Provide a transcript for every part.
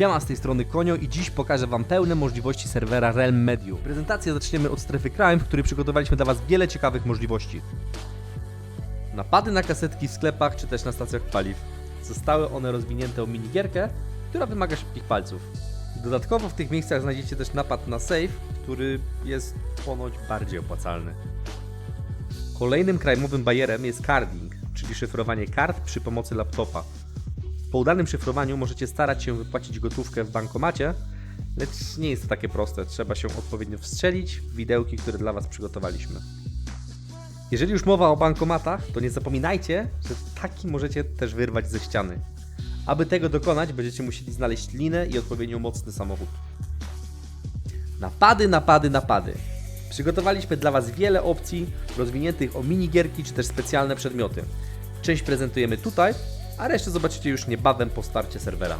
Siema, z tej strony Konio i dziś pokażę Wam pełne możliwości serwera Realm Medium. Prezentację zaczniemy od strefy Crime, w której przygotowaliśmy dla Was wiele ciekawych możliwości. Napady na kasetki w sklepach czy też na stacjach paliw. Zostały one rozwinięte o minigierkę, która wymaga szybkich palców. Dodatkowo w tych miejscach znajdziecie też napad na safe, który jest ponoć bardziej opłacalny. Kolejnym krajmowym bajerem jest carding, czyli szyfrowanie kart przy pomocy laptopa. Po udanym szyfrowaniu możecie starać się wypłacić gotówkę w bankomacie, lecz nie jest to takie proste. Trzeba się odpowiednio wstrzelić w widełki, które dla Was przygotowaliśmy. Jeżeli już mowa o bankomatach, to nie zapominajcie, że taki możecie też wyrwać ze ściany. Aby tego dokonać, będziecie musieli znaleźć linę i odpowiednio mocny samochód. Napady, napady, napady. Przygotowaliśmy dla Was wiele opcji rozwiniętych o minigierki czy też specjalne przedmioty. Część prezentujemy tutaj, a resztę zobaczycie już niebawem po starcie serwera.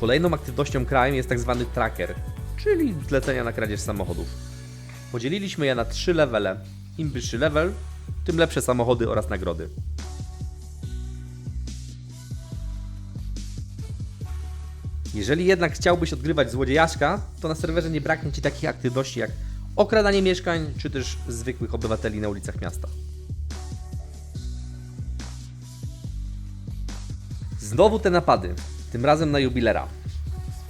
Kolejną aktywnością crime jest tak zwany tracker, czyli zlecenia na kradzież samochodów. Podzieliliśmy je na trzy levele. Im wyższy level, tym lepsze samochody oraz nagrody. Jeżeli jednak chciałbyś odgrywać złodziejaszka, to na serwerze nie braknie Ci takich aktywności jak okradanie mieszkań, czy też zwykłych obywateli na ulicach miasta. Znowu te napady, tym razem na jubilera.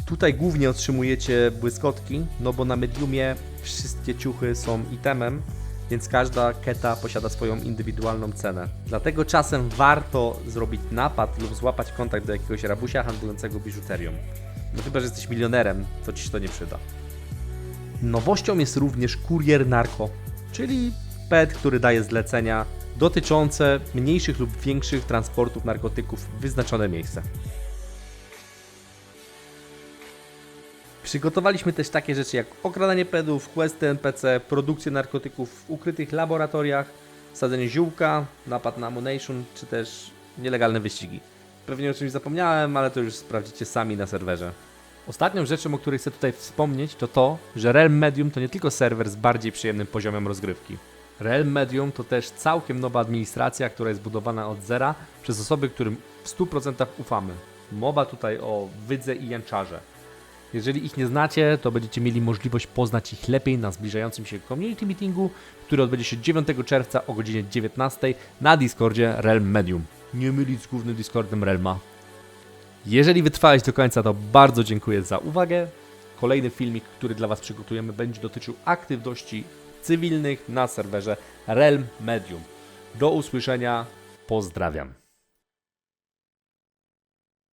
Tutaj głównie otrzymujecie błyskotki, no bo na mediumie wszystkie ciuchy są itemem, więc każda keta posiada swoją indywidualną cenę. Dlatego czasem warto zrobić napad lub złapać kontakt do jakiegoś rabusia handlującego biżuterią. No chyba, że jesteś milionerem, to ci się to nie przyda. Nowością jest również kurier narko, czyli pet, który daje zlecenia dotyczące mniejszych lub większych transportów narkotyków w wyznaczone miejsce. Przygotowaliśmy też takie rzeczy jak okradanie pedów, questy NPC, produkcję narkotyków w ukrytych laboratoriach, sadzenie ziółka, napad na Ammunition, czy też nielegalne wyścigi. Pewnie o czymś zapomniałem, ale to już sprawdzicie sami na serwerze. Ostatnią rzeczą, o której chcę tutaj wspomnieć, to to, że Realm Medium to nie tylko serwer z bardziej przyjemnym poziomem rozgrywki. Realm Medium to też całkiem nowa administracja, która jest budowana od zera przez osoby, którym w 100% ufamy. Mowa tutaj o Wydze i Janczarze. Jeżeli ich nie znacie, to będziecie mieli możliwość poznać ich lepiej na zbliżającym się community meetingu, który odbędzie się 9 czerwca o godzinie 19 na Discordzie Realm Medium. Nie mylić z głównym Discordem Realma. Jeżeli wytrwałeś do końca, to bardzo dziękuję za uwagę. Kolejny filmik, który dla Was przygotujemy, będzie dotyczył aktywności cywilnych na serwerze Realm Medium. Do usłyszenia, pozdrawiam.